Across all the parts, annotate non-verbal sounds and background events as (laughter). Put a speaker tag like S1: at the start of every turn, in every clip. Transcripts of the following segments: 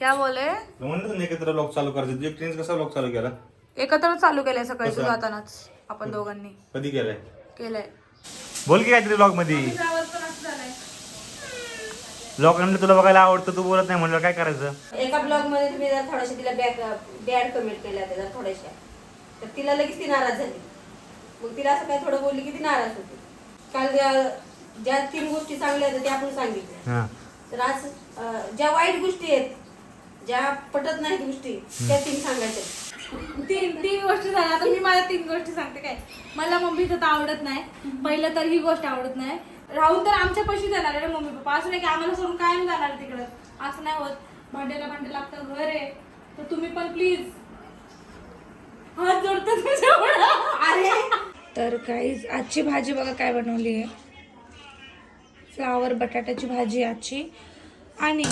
S1: क्या बोले?
S2: म्हणलं ना एकत्र लॉक चालू करायचं. कसा लॉक चालू केला?
S1: एकत्र चालू केलंय सकाळी
S2: कसं?
S1: जातानाच आपण दोघांनी.
S2: कधी केलाय?
S1: केलंय.
S2: बोल की काहीतरी ब्लॉगमध्ये लॉक तुला बघायला आवडतं तू बोलत नाही म्हणलं काय करायचं?
S3: एका ब्लॉगमध्ये तुम्ही जरा थोड्याशा तिला बॅक बॅड कमेंट केल्या होत्या जरा थोड्याशा तर तिला लगेच ती नाराज झाली. मग तिला असं काय थोडं बोलली की ती नाराज होती. काल ज्या- ज्या तीन गोष्टी चांगल्या होत्या त्या आपण सांगितल्या.
S2: हा.
S3: तर आज अं, ज्या वाईट गोष्टी आहेत ज्या पटत नाहीत गोष्टी त्या तीन सांगायच्या.
S1: तीन तीन गोष्टी झाल्या आता मी माझ्या तीन गोष्टी सांगते काय? मला मम्मीचं तर आवडत नाही. पहिलं तर ही गोष्ट आवडत नाही. राहून तर आमच्या पैसे देणार आहे रे मम्मी पप्पा. असं नाही की आम्हाला सोडून कायम जाणार तिकडं. असं नाही होत. भांड्याला भांडे लागतं घर आहे. तर तुम्ही पण प्लीज हात जोडतो तुझ्यामुळं.
S3: अरे.
S1: तर काहीच आजची भाजी बघा काय बनवली आहे. फ्लावर बटाट्याची भाजी आजची. आणि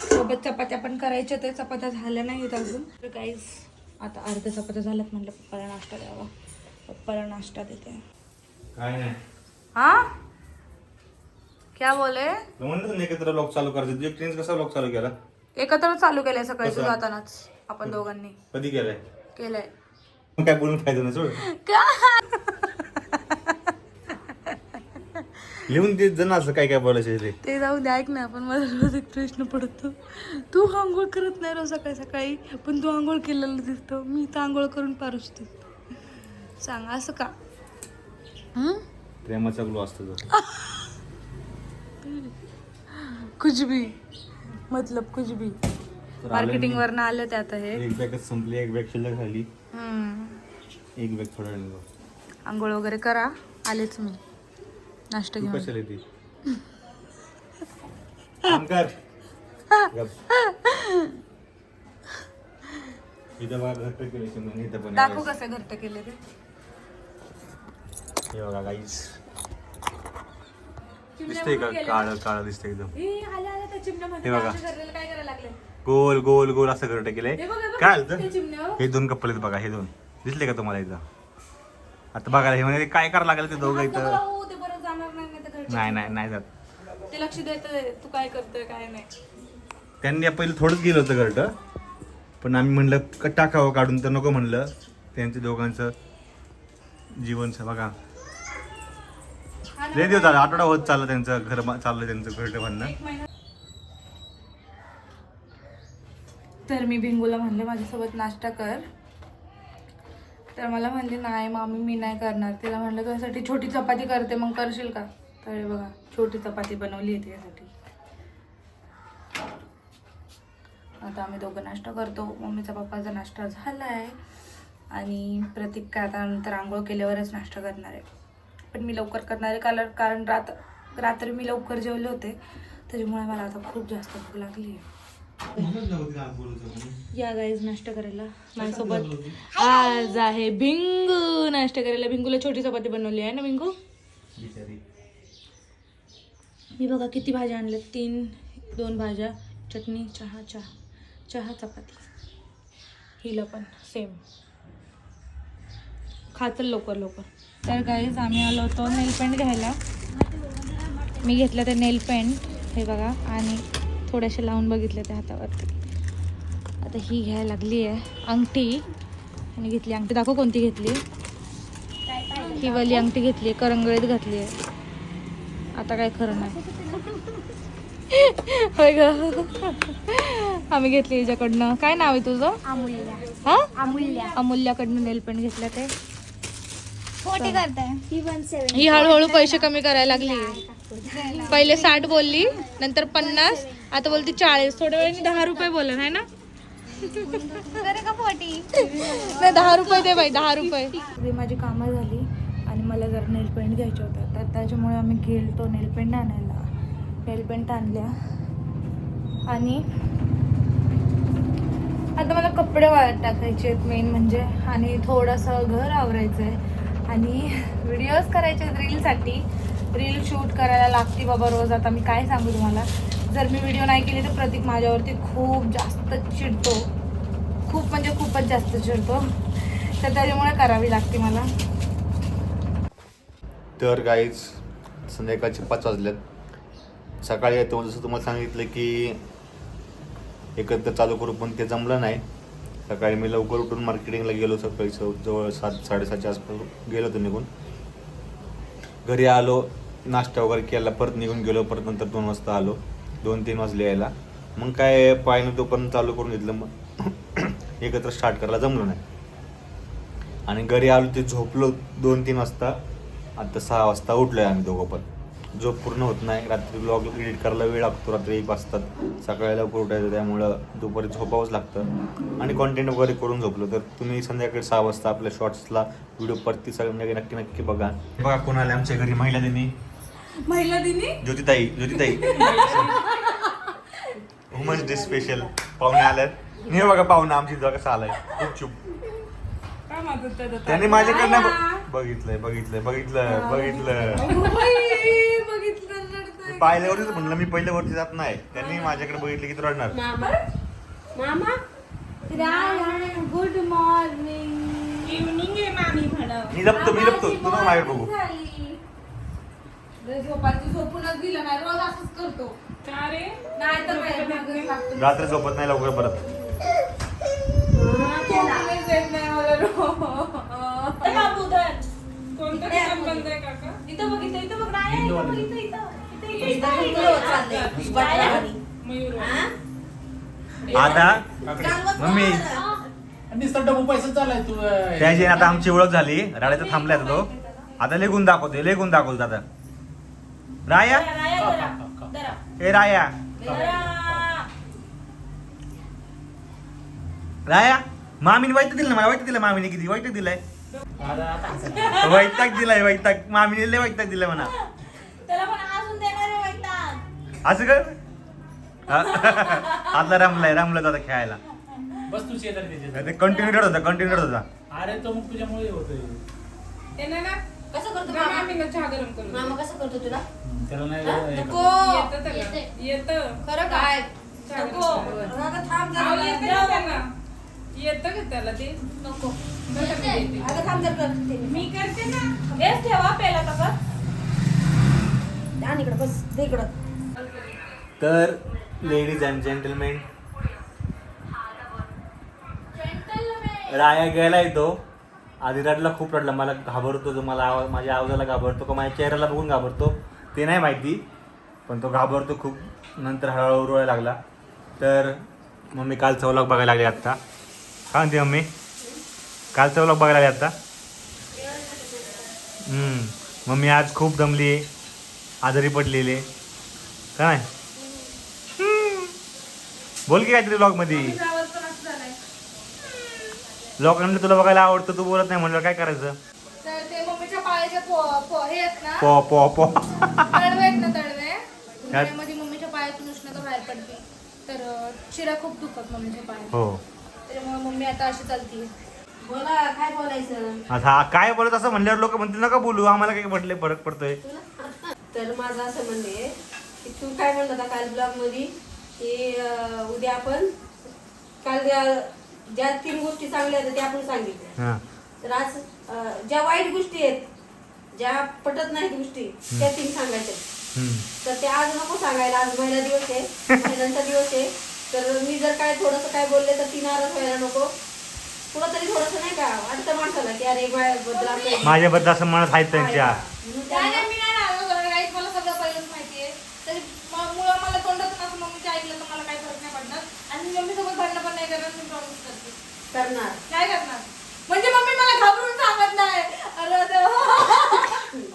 S1: सोबत चपात्या पण करायच्या ते चपात्या झाल्या नाहीत अजून. तर काहीच आता अर्ध्या चपात्या झाल्यात म्हटलं पप्पाला नाश्ता द्यावा. पप्पाला नाश्ता देते.
S2: काय नाही.
S1: हा? क्या बोले?
S2: म्हणलं एकत्र लॉक चालू करायचं. एकटीनेच कसा लॉक चालू केला?
S1: एकत्र चालू केलंय सकाळी
S2: कसं?
S1: जातानाच आपण दोघांनी.
S2: कधी केलाय?
S1: केलंय.
S2: काय बोलून फायदा नाही सोड
S1: का
S2: लिहून देत जा ना असं काय काय बोलायचं ते.
S1: ते जाऊ दे ऐक ना पण मला रोज एक प्रश्न पडतो. तू आंघोळ करत नाही रोज सकाळी सकाळी पण तू आंघोळ केलेलं दिसतो. मी तर आंघोळ करून पारुसते सांग असं का? हं?
S2: प्रेमाचा ग्लो असतो तो.
S1: कुछ भी मतलब कुछ भी
S2: तर आलं
S1: मार्केटिंग
S2: मी.
S1: वरनं आलं ते आता हे.
S2: एक बॅगच संपली एक बॅग शिल्लक झाली. एक बॅग थोडा वेळ
S1: आंघोळ वगैरे करा आलेच मी. नाश्ता घेऊन
S2: कशाला येते? (laughs) काम कर. गप. इथं बघा घट्ट केलं शिमून, इथं पण
S1: दाखव
S2: आहे.
S1: कसे घट्ट केले ते.
S2: हे बघा गाईस दिसतंय का? काळ काळ दिसतंय एकदम. हे बघा.
S1: आमच्या घराला काय करायला लागले
S2: गोल गोल गोल असं घरट केलंय. काय
S1: चिमण्या. हो.
S2: दोन कप्पल आहेत बघा हे दोन. दिसले का तुम्हाला इथं? आता बघायला हे म्हणजे काय करायला लागलं ते दोघं इथं
S1: लावू, ते परत जाणार नाही नाही
S2: नाही जात.
S1: ते लक्ष देत तू काय करतोय काय नाही.
S2: त्यांनी पहिलं थोडंच गेलं होतं घरट. पण आम्ही म्हणलं क- टाकावं काढून तर नको म्हणलं. त्यांच्या दोघांचं जीवन बघा. लय दिवस झाला आठवडा होत चाललं त्यांचं घर बा- चाललं त्यांचं घरट बांधणं.
S1: तर मी भिंगूला म्हणले माझ्यासोबत नाश्ता कर. तर मला म्हणले नाही मामी मी नाही करणार. तिला म्हणलं तुझ्यासाठी छोटी चपाती करते मग करशील का? तर हे बघा छोटी चपाती बनवली आहे तिच्यासाठी आता आम्ही दोघं नाश्ता करतो. मम्मीचा पप्पाचा नाश्ता झाला आहे आणि प्रतीक काय आता नंतर आंघोळ केल्यावरच नाश्ता करणार आहे. पण मी लवकर करणार आहे कारण कारण रात रात्री मी लवकर जेवले होते. त्याच्यामुळे मला आता खूप जास्त भूक लागली आहे. या गाईज नाश्ता करायला. माझ्यासोबत आज आहे भिंगू नाश्ता करायला. भिंगूला छोटी चपाती बनवली आहे ना भिंगू मी बघा किती भाज्या आणल्या तीन दोन भाज्या चटणी चहा चहा चहा चपाती. हिला पण सेम खाचल लवकर लवकर. तर गाईज आम्ही आलो होतो नेल पेंट घ्यायला. मी घेतलं ते नेल पेंट हे बघा आणि थोडेसे लावून बघितलं त्या हातावरती. आता ही घ्यायला लागली आहे अंगठी. आणि घेतली अंगठी दाखव कोणती घेतली. ही वाली अंगठी घेतली आहे करंगळीत घातली आहे. आता काय खरं नाही. होय ग. आम्ही घेतली हिच्याकडनं. काय नाव आहे तुझं?
S4: अमूल्य.
S1: हा?
S4: अमूल्य.
S1: अमूल्याकडनं नेल पेंट घेतलं ते.
S4: करताय. ही
S1: ही हळूहळू पैसे कमी करायला लागली. पहिले साठ बोलली नंतर पन्नास आता बोलती चाळीस. थोड्या वेळाने दहा रुपये बोल आहे ना?
S4: करे का फोर्टी
S1: नाही दहा रुपये दे बाई दहा रुपये. माझी कामं झाली. मला जर नेल पेंट घ्यायचं होतं तर त्याच्यामुळे आम्ही गेलतो नेल पेंट आणायला. नेल पेंट आणल्या. आणि आता मला कपडे वाळत टाकायचे आहेत मेन म्हणजे आणि थोडंसं घर आवरायचं आहे. आणि व्हिडिओज करायचे आहेत रीलसाठी रील शूट करायला लागते बाबा रोज. आता मी काय सांगू तुम्हाला? जर मी व्हिडिओ नाही केली तर प्रतीक माझ्यावरती खूप जास्त चिडतो. खूप म्हणजे खूपच जास्त चिडतो. तर त्याच्यामुळे करावी लागते मला.
S2: तर गाईज संध्याकाळचे पाच वाजल्यात सकाळी येतो जसं तुम्हाला सांगितलं की एकत्र चालू करू पण ते जमलं नाही. सकाळी मी लवकर उठून मार्केटिंगला गेलो सकाळी जवळ सात साडेसातच्या आसपास गेलो होतो निघून. घरी आलो नाश्ता वगैरे केला परत निघून गेलो परत नंतर दोन वाजता आलो. दोन तीन वाजले यायला. मग काय पायनं तोपर्यंत चालू करून घेतलं मग (clears throat) एकत्र स्टार्ट करायला जमलं नाही. आणि घरी आलो ते झोपलो दोन तीन वाजता. आता सहा वाजता उठलोय आम्ही दोघं पण. झोप पूर्ण होत नाही. रात्री ब्लॉग एडिट करायला वेळ लागतो. रात्री एक वाजतात. सकाळी लवकर उठायचं त्यामुळं दुपारी झोपावंच लागतं. आणि कॉन्टेंट वगैरे करून झोपलो. तर तुम्ही संध्याकाळी सहा वाजता आपल्या शॉर्ट्सला व्हिडिओ परती सगळ्यांना नक्की नक्की बघा. बघा कोणाला आमच्या घरी महिला दिनी.
S5: महिला दिनी?
S2: ज्योतिताई ज्योतिताई. वुमन्स डे स्पेशल पाहुणे आल्यात हे बघा पाहुणा आमची इथं कसा आलाय खूप चुप
S5: आहे
S2: त्याने माझ्याकडनं बघितलंय बघितलंय बघितलं बघितलं
S5: बघितलं रडतंय.
S2: पाहिल्यावरच म्हणलं मी पहिल्या वरती जात नाही. त्यांनी माझ्याकडे बघितलं की तू रडणार.
S3: मामा? मामा?
S1: गुड मॉर्निंग
S5: इव्हनिंग आहे मामी म्हणा
S2: मी लपतो मी लपतो तू नको माझ्याकडे बघू.
S3: झोपायची झोपूनच दिलं नाही. रोज असंच करतो.
S5: का रे?
S3: नाही तर काय मागं लागतो.
S2: रात्री झोपत नाही लवकर परत
S5: झोपूनच देत नाही मला रोज.
S3: तर बाबू धर.
S5: कोणतं
S3: इकडे
S5: दुकान
S3: आहे.
S5: बंद आहे काका
S3: इथं बघ इथं इथं बघ नाही
S6: इथं
S3: इथं बघ,
S6: बघ.
S3: इथं इथं इथं इथं इथं इथं चाललंय. बाटल्यावाणी.
S5: मयूर
S3: हा?
S2: आता मम्मी.
S3: बोल.
S6: नुसतं डबू पैसा चाललाय तू अं,
S2: त्याची आता आमची ओळख झाली राड्याचा थांबलाय आता तो आता लेगून दाखवते लेगून दाखवतो आता राया
S3: राया धरा. धरा.
S2: ए राया. राया मामीने वैताग दिलं ना मला वैताग दिलं मामीने किती वैताग दिलाय. वैताग दिलाय वैताग. मामीने लय वैताग दिलाय म्हणा.
S3: त्याला पण अजून देणार आहे वैताग.
S2: असं कर आता रमलाय रमला आता खेळायला.
S6: बस तू शेजारी त्याच्या
S2: कंटिन्यू होता कंटिन्यू होता.
S6: अरे तो मग तुझ्यामुळे होतोय.
S5: ना
S3: कसं करतो मामा?
S5: चहा गरम करून
S3: मामा कसं करतो तुला?
S6: हम्म, त्याला नाही
S3: नको.
S6: करत.
S5: येतं त्याला. येतं.
S3: खरं काय?
S5: चालेल.
S3: नको. अगं थांब
S5: अहो,
S3: जरा.
S5: येतं का त्याला येतं का त्याला? ते
S3: नको.
S5: मी देते.
S3: अगं थांब जरा करते मी.
S5: मी करते ना.
S3: हेच ठेवा पेला का आणि इकडं बस दे इकडं.
S2: तर लेडीज अँड जेंटलमेन राया गेला येतो. आधी रडला खूप रडला. मला घाबरतो तो मला आवाज माझ्या आवाजाला घाबरतो का माझ्या चेहऱ्याला बघून घाबरतो. ते नाही माहिती पण तो घाबरतो खूप. नंतर हळूहळू लागला. तर मम्मी काल चौलक बघायला लागली आत्ता. काय म्हणते मम्मी. काल चौलक बघायला आत्ता हम्म. मम्मी आज खूप दमली आहे. आजारी पडलेली आहे. काय. बोल की काहीतरी ब्लॉगमध्ये
S5: मम्मीचा आवाज पण असं झालाय
S2: लोकांना तुला बघायला आवडतं तू बोलत नाही म्हणलं काय करायचं?
S1: तर पो पो
S2: पो (laughs)
S1: मम्मीच्या पायातून उष्णता बाहेर पडते. शिरा खूप दुखत मम्मीच्या पायात
S2: हो.
S1: त्याच्यामुळे मम्मी आता अशी चालतीये.
S3: बोला काय बोलायचं?
S2: आता काय बोलत असं म्हणल्यावर लोक म्हणतील नका बोलू आम्हाला काय पडले फरक पडतोय.
S3: तर माझं असं म्हणणे की तू काय म्हणत होता काल ब्लॉगमध्ये? की अं, उद्या आपण काल ज्या- ज्या तीन गोष्टी चांगल्या होत्या त्या आपण सांगितल्या.
S2: हा.
S3: तर आज अं, ज्या वाईट गोष्टी आहेत ज्या पटत नाहीत गोष्टी त्या तीन सांगायच्या
S2: हम्म.
S3: तर ते आज नको सांगायला आज महिला दिवस आहे महिलांचा दिवस आहे. तर मी जर काय थोडंसं काय बोलले तर ती नाराज व्हायला नको. कुठं तरी थोडंसं नाही का वाटतं माणसाला की अरे माझ्याबद्दल असं
S2: माझ्याबद्दल असं म्हणत आहेत त्यांच्या.
S3: म्हणून
S1: नाही, मी नाही मला सगळं पहिलंच माहितीये. तरी म- मुळं मला तोंडातून असं मम्मीचं ऐकलं तर मला काही फरक नाही पडणार. आणि मी मम्मी सोबत भांडणं पण नाही करणार मी करते.
S3: करणार.
S1: काय करणार? म्हणजे मम्मी मला घाबरून सांगत नाही. अरे देवा.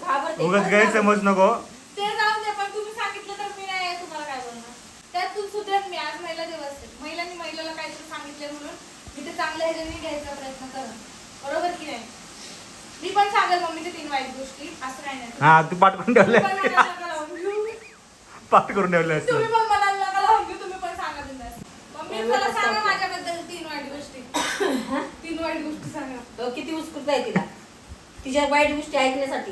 S3: घाबरते.
S2: उगाच गैरसमज नको
S1: ते जाऊन दे पण तुम्ही सांगितलं तर मी नाही तुम्हाला काय बोलणार त्यात तू सुधरेल मी आज महिला दिवस आहे महिलांनी महिलाला काहीतरी सांगितलं म्हणून मी ते चांगल्या ह्याच्याने घ्यायचा प्रयत्न कर बरोबर की नाही मी पण सांगेल मम्मीच्या तीन वाईट गोष्टी असं काही नाही
S2: हा तू पाठ करून ठेवले. पाठ करून ठेवले
S1: तुम्ही
S2: असतं
S1: पण मला नका लावून घेऊ, तुम्ही पण सांगा बिंदास. मम्मी मला सांगा माझ्याबद्दल तीन वाईट गोष्टी. तीन वाईट गोष्टी सांगा.
S3: अहो, किती उत्स्फूर्त आहे तिला. तिच्या वाईट गोष्टी ऐकण्यासाठी.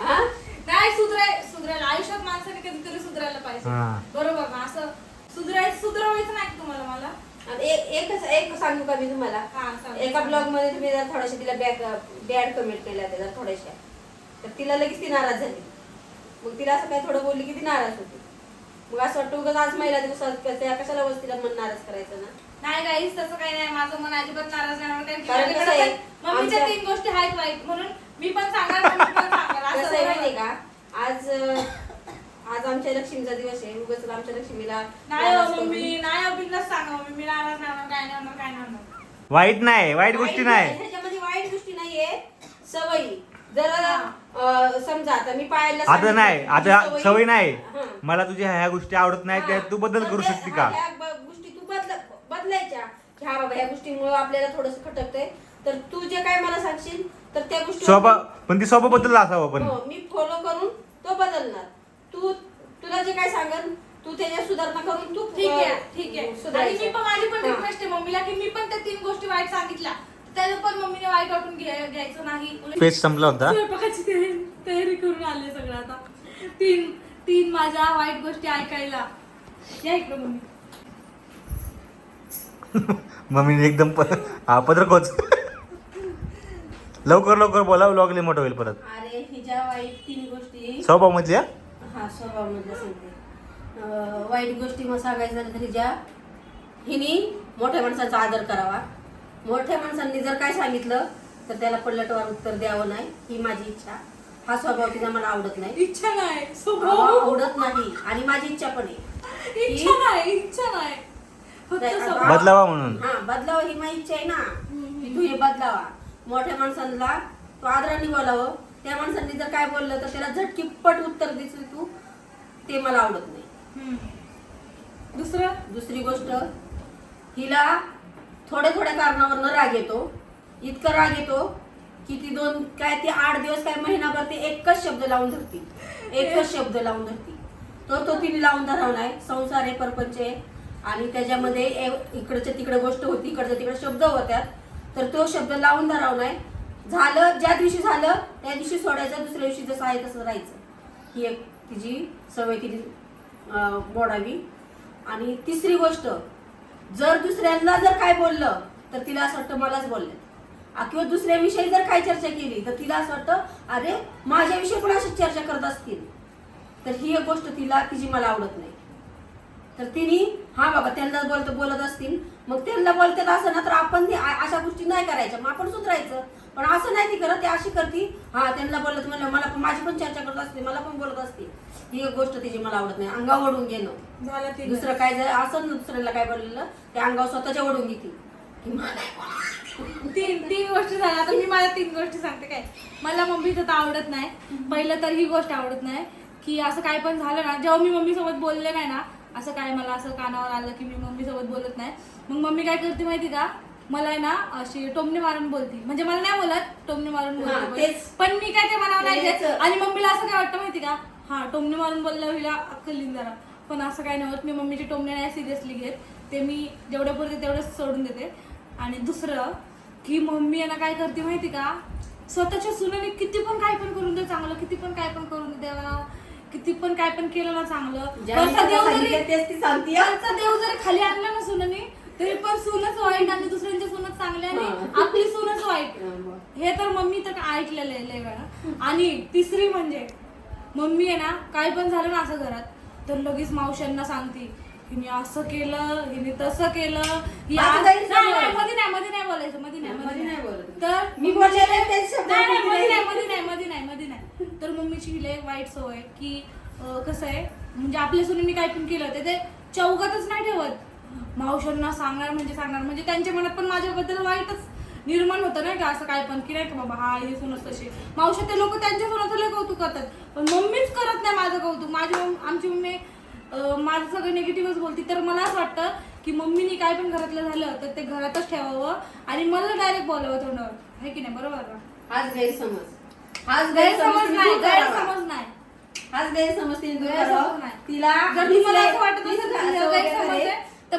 S3: हा?
S1: नाही सुधराय सुधरायला. आयुष्यात माणसाने कधीतरी सुधरायला पाहिजे.
S2: हा.
S1: बरोबर ना? असं सुधराय सुधरवायचं नाही का तुम्हाला मला?
S3: एक एकच एक सांगू का मी तुम्हाला?
S1: हा, सांग.
S3: एका ब्लॉगमध्ये तुम्ही जर थोड्याशा तिला बॅक बॅड कमेंट केल्या जर थोड्याशा. तर तिला लगेच ती नाराज झाली. मग तिला असं काय थोडं बोलली की ती नाराज होती. मग असं वाटतं उगाच आज महिला दिवसात त्या कशाला वस्तीला मन नाराज करायचं ना?
S1: नाही गाईस तसं काही नाही. माझं मन अजिबात नाराज नाही होणार, कारण की
S3: कारण कसं
S1: माझ्याकडे
S3: आहे,
S1: पण मम्मीच्या
S3: आमच्या-
S1: तीन गोष्टी आहेत वाईट. म्हणून मी पण सांगणार मम्मी पण सांगणार असं
S3: कसं आहे
S1: नाही.
S3: माहितीये का? आज अं, आज आमच्या लक्ष्मीचा दिवस आहे. उगाच आमच्या लक्ष्मीला
S1: नाही हो
S3: करून-
S1: मम्मी. नाही हो बिंदास सांगा मम्मी. मी नाराज नाही होणार. काय नाही होणार काय नाही होणार.
S2: वाईट नाही वाईट गोष्टी नाही.
S3: ह्याच्यामध्ये वाईट गोष्टी नाहीये. सवयी. जर समजा आता मी
S2: आता
S3: सांगितलं,
S2: नाही आता
S3: सवयी-
S2: नाही. मला तुझ्या ह्या गोष्टी आवडत नाही त्या तू बदल करू
S3: ते-
S2: शकते का?
S3: ह्या गोष्टी तू बदल बदलायच्या. की हा बाबा ह्या गोष्टीमुळे आपल्याला थोडस खटकतंय. तर तू जे काय मला सांगशील तर त्या गोष्टी
S2: स्वभाव पण ती स्वभाव बदल असावा पण.
S3: हो, मी फॉलो करून तो बदलणार. तू तुला जे काय सांगन तू त्याच्यात सुधारणा करून तू
S1: ठीक आहे ठीक आहे. आणि
S3: सुधारायचं.
S1: मी पण माझी पण. रिक्वेस्ट आहे मम्मीला की मी पण त्या तीन गोष्टी वाईट सांगितल्या. त्याला पण मम्मीने वाईट वाटून घ्या- घ्यायचं नाही.
S2: पेज संपला होता.
S1: स्वयंपाकाची तयारी तयारी करून आले सगळं आता. तीन तीन माझ्या वाईट गोष्टी ऐकायला. या इकडे मम्मी. (laughs)
S2: मम्मीने एकदम प- हा, पत्र कोच लवकर लवकर बोला व्लॉग मोठं होईल परत.
S3: अरे हिच्या वाईट तीन गोष्टी.
S2: स्वभाव मधल्या
S3: हा स्वभाव मधल्या सांगते. अं, वाईट गोष्टी मग सांगायचं झालं तर हिच्या हिनी मोठ्या माणसाचा आदर करावा. मोठ्या माणसांनी जर काय सांगितलं तर त्याला पलटवार उत्तर द्यावं नाही. ही माझी इच्छा. हा स्वभाव तिचा मला आवडत नाही.
S1: इच्छा नाही. स्वभाव?
S3: आवडत नाही. आणि माझी इच्छा पण आहे.
S1: इच्छा नाही इच्छा नाही.
S2: बदलावा म्हणून.
S3: हा बदलावा ही माझी इच्छा आहे ना. की तू हे बदलावा. मोठ्या माणसांना तो आदराने बोलावं. त्या माणसांनी जर काय बोललं तर त्याला झटकीपट उत्तर दिसली तू ते मला आवडत नाही.
S1: दुसरं?
S3: दुसरी गोष्ट हिला थोड्या थोड्या कारणावरनं राग येतो. इतका राग येतो की ती दोन काय ती आठ दिवस काय महिनाभर ते एकच शब्द लावून धरती. एकच शब्द लावून धरती. तो तो तिने लावून धराव संसार आहे परपंच आहे. आणि त्याच्यामध्ये इकडच्या तिकडे गोष्ट होती इकडच्या तिकडे शब्द होत्यात. तर तो शब्द लावून धरावलाय. झालं ज्या दिवशी झालं त्या दिवशी सोडायचं दुसऱ्या दिवशी जसं आहे तसं राहायचं. ही एक तिची सवय तिने मोडावी. आणि तिसरी गोष्ट जर दुसऱ्यांना जर काय बोललं तर तिला असं वाटतं मलाच बोलले. किंवा दुसऱ्याविषयी जर काय चर्चा केली तर तिला असं वाटतं अरे माझ्याविषयी पण अशी चर्चा करत असतील. तर ही एक गोष्ट तिला तिची मला आवडत नाही. तर तिने हा बाबा त्यांना बोलत बोलत असतील. मग त्यांना बोलतात असं ना तर आपण ते अशा गोष्टी नाही करायच्या. मग आपण सुधारायचं. पण असं नाही ती करत ते अशी करती हा त्यांना बोलत म्हणलं मला पण माझी पण चर्चा करत असते मला पण बोलत असते. ही एक गोष्ट तिची मला आवडत नाही अंगावर ओढून घेणं.
S1: झालं ते
S3: दुसरं काय जर असं ना दुसऱ्याला काय बोललेलं ते अंगावर स्वतःच्या ओढून घेते. की मला.
S1: तीन तीन गोष्टी झाल्या. आता मी माझ्या तीन गोष्टी सांगते काय. मला मम्मीचं तर आवडत नाही. पहिलं तर ही गोष्ट आवडत नाही की असं काय पण झालं ना जेव्हा मी मम्मी सोबत बोलले नाही ना असं काय मला असं कानावर आलं की मी मम्मी सोबत बोलत नाही. मग मम्मी काय करते माहिती का मला आहे ना अशी टोमणे मारून बोलती. म्हणजे मला नाही बोलत टोमणे मारून
S3: हा,
S1: बोलते.
S3: तेच.
S1: पण मी काय ते म्हणावं नाही
S3: तेच.
S1: आणि मम्मीला असं काय वाटतं माहिती का? हा टोमणे मारून बोलल्यावर हिला अक्कल येईन जरा पण असं काय नाही होत मी मम्मीचे टोमणे नाही सिरियसली घेत. ते मी जेवढ्या पुरते तेवढंच सोडून देते. आणि दुसरं की मम्मी यांना काय करते माहिती का? स्वतःच्या सुनेने किती पण काय पण करून दे चांगलं किती पण काय पण करून दे देवा किती पण काय पण केलं ना चांगलं. वरचा देव जरी-
S3: सांगितलं तेच ती सांगते.
S1: वरचा देव जरी खाली आणला ना सुनेने तरी पण सूनच वाईट आणि दुसऱ्यांच्या सूनच चांगले आणि
S3: हा.
S1: आपली सूनच वाईट. हे तर मम्मी तर ऐकलेलं आहे लय वेळा. आणि तिसरी म्हणजे मम्मी आहे ना काय पण झालं ना असं घरात तर लगेच मावशांना सांगते हिने असं केलं हिने तसं केलं ही नाही, मध्ये नाही मध्ये नाही बोलायचं मध्ये नाही
S3: मध्ये नाही. बोलत.
S1: तर
S3: मी बोललेले तेच शब्द
S1: नाही मध्ये
S3: नाही.
S1: मध्ये नाही मध्ये नाही मध्ये नाही. तर मम्मीची ही लय वाईट सवय की अं, कसं आहे म्हणजे आपल्या सुनेनी काय पण केलं ते ते चौकातच नाही ठेवत. मावशांना सांगणार म्हणजे सांगणार. म्हणजे त्यांच्या मनात पण माझ्याबद्दल वाईटच निर्माण होतं नाही का असं काय पण की नाही का बाबा हा हे सुनच तशी मावशी ते लोक त्यांच्या सुनाचं लय कौतुक करतात. पण मम्मीच करत नाही माझं कौतुक. माझी आमची मम्मी माझं सगळं निगेटिव्हच बोलती. तर मला असं वाटतं की मम्मीनी काय पण घरातलं झालं तर ते घरातच ठेवावं आणि मला डायरेक्ट बोलावं तोंडावर. आहे की नाही? बरोबर
S3: हाच गैरसमज. हाच
S1: गैरसमज नाही. गैरसमज नाही.
S3: हाच गैरसमज तिने. तिला
S1: जर तुम्हाला असं वाटत असेल हे गैरसमज तर.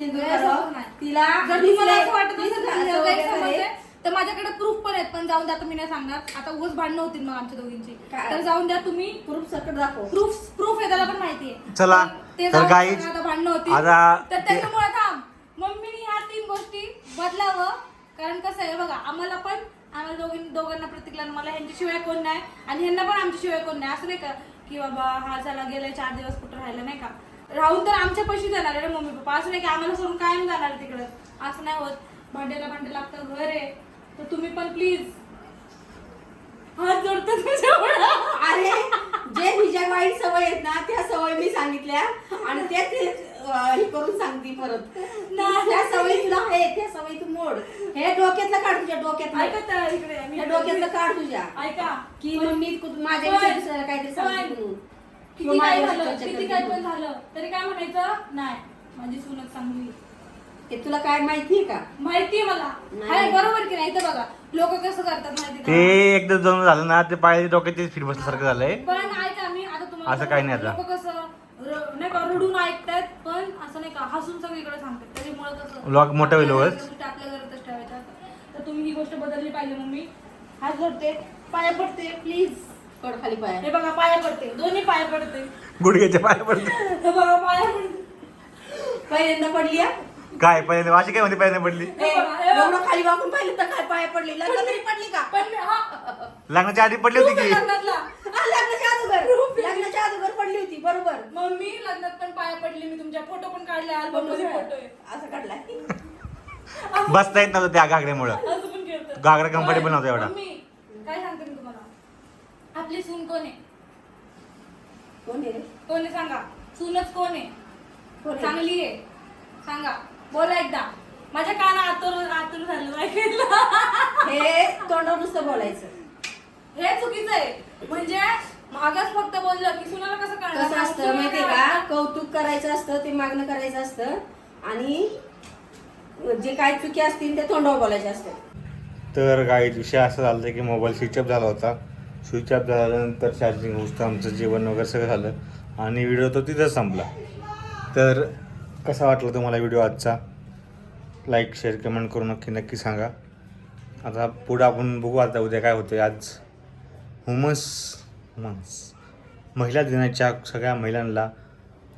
S3: तिला
S1: जर तुम्हाला असं वाटत असेल गैरसमज आहे, माझ्याकडे प्रूफ पण आहेत पण जाऊन द्या आता मी नाही सांगणार. आता उगाच भांडणं होतील मग आमच्या दोघींची.
S3: काय?
S1: तर जाऊन द्या तुम्ही.
S3: प्रूफ सकट दाखव.
S1: प्रूफ प्रूफ आहे त्याला पण माहिती आहे.
S2: चला,
S1: ते
S2: तर
S1: जाऊन आता भांडणं होतील.
S2: आता
S1: तर
S2: ते-
S1: त्याच्यामुळे थांब. मम्मीने ह्या तीन गोष्टी बदलावं. कारण कसं आहे बघा आम्हाला पण आम्हाला दोघी दोघांना प्रत्येकाला मला ह्यांच्याशिवाय कोण नाही. आणि ह्यांना पण आमच्याशिवाय कोण नाही. असं नाही का की बाबा हा झाला गेलाय चार दिवस कुठं राहिला नाही का? राहून तर आमच्या पैसे आहे रे मम्मी पप्पा. असं नाही की आम्हाला सोडून कायम जाणार तिकडं. असं नाही होत. भांड्याला भांडे लागतं घर आहे. तर तुम्ही पण प्लीज हात जोडतो
S3: अरे जे हिच्या वाईट सवय आहेत ना त्या सवय मी सांगितल्या. आणि ते ते अं, हे करून सांगते परत. त्या सवयी तुला आहे त्या सवयी तू मोड. हे डोक्यातलं काढ तुझ्या
S1: ऐका
S3: डोक्यातलं
S1: तर इकडे मी
S3: हे डोक्यातलं काढ तुझ्या.
S1: ऐका.
S3: की मम्मी माझ्या
S1: पण-
S3: काहीतरी सांगते
S1: पण
S3: म्हणून.
S1: किती काय झालं? किती काय पण. झालं? तरी काय म्हणायचं? नाही. माझी सूनच चांगली.
S3: हे तुला काय माहितीये का?
S1: माहितीये मला.
S3: नाही.
S1: हाय बरोबर की नाही? इथं बघा. लोक कसं करतात माहिती
S2: ते एकदा जाऊन झालं ना ते पाय डोक्यात फिट बसल्यासारखं झालंय.
S1: पण ऐका मी आता तुम्हाला
S2: असं काही नाही आता.
S1: लोक कसं र- नाही का रडून ऐकतात पण असं नाही का हसून सगळीकडे सांगतात. त्याच्यामुळे कसं
S2: Vlog मोठा होईल
S1: आपल्या
S2: उगाच.
S1: गोष्टी आपल्या घरातच ठेवायच्या. तर तुम्ही ही गोष्ट बदलली पाहिजे मम्मी. हात जोडते पाया पडते प्लीज
S3: पड खाली पाया.
S1: हे बघा पाया पडते. दोन्ही पाया पडते.
S2: गुडघ्याच्या पाय पडले
S1: हे बघा पाया पडते.
S3: पहिल्यांदा पडली हा?
S2: काय पहिले वाशी काय म्हणते पहिल्यांदा पडली?
S3: ए,
S1: हे बघा, हे बघा.
S3: एवढं खाली वाकून पाहिलं तर काय पाया पडली? लग्न तरी पडली का?
S1: पण हा.
S2: लग्नाच्या आधी पडली होती की?
S1: लग्नातला.
S3: हा, लग्नाच्या अगोदर. लग्नाच्या अगोदर पडली होती बरोबर.
S1: मम्मी लग्नात पण पाया पडली. मी तुमच्या फोटो पण काढले अल्बममध्ये फोटो आहे.
S3: असं काढलाय.
S2: बसता येत नव्हतं त्या घागऱ्यामुळं.
S1: असं पण खेळतात.
S2: घागरा comfortable नव्हता एवढा.
S1: मम्मी, काय सांगते मी तुम्हाला आपली सून कोण आहे?
S3: कोण आहे रे?
S1: कोण आहे सांगा? सूनच कोण आहे?
S3: कोण आहे?
S1: चांगली आहे. सांगा. बोला एकदा. माझ्या काना आतूर आतूर झालं ऐकायला
S3: हे तोंडावर नुसतं बोलायचं.
S1: हे चुकीचं आहे. म्हणजे मागच फक्त बोललं की सुनाला कसं कळणार?
S3: कसं असतं माहितीये का? कौतुक करायचं असतं ते मागणं करायचं असतं. आणि जे काय चुकी असतील ते तोंडावर बोलायचे असतात
S2: तर काही विषय असा झाला की मोबाईल स्विच ऑफ झाला होता. स्विच ऑफ झाल्यानंतर चार्जिंग होतं आमचं जेवण वगैरे सगळं झालं. आणि व्हिडिओ तो तिथंच संपला. तर कसा वाटला तुम्हाला व्हिडिओ आजचा? लाईक शेअर कमेंट करून नक्की नक्की सांगा. आता पुढं आपण बघू आता उद्या काय होतं आज हुमस हुमन्स महिला दिनाच्या सगळ्या महिलांना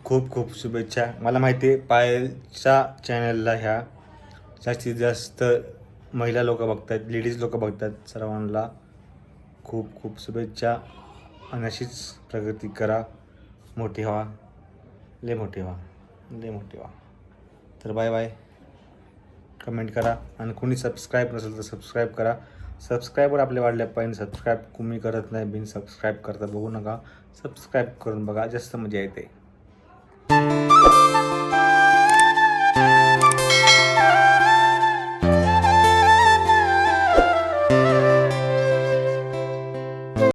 S2: खूप खूप शुभेच्छा. मला माहिती आहे पायलच्या चॅनलला ह्या जास्तीत जास्त महिला लोक बघतात लेडीज लोक बघतात सर्वांना. खूप खूप शुभेच्छा. आणि अशीच प्रगती करा. मोठी व्हा. ले मोठी व्हा. ले मोठी व्हा. तर बाय बाय. कमेंट करा. आणि कोणी सबस्क्राईब नसेल तर सबस्क्राईब करा. सबस्क्राईबर आपले वाढले पाहिजे सबस्क्राईब कुणी करत नाही बिन सबस्क्राईब करता बघू नका. सबस्क्राईब करून बघा. जास्त मजा येते.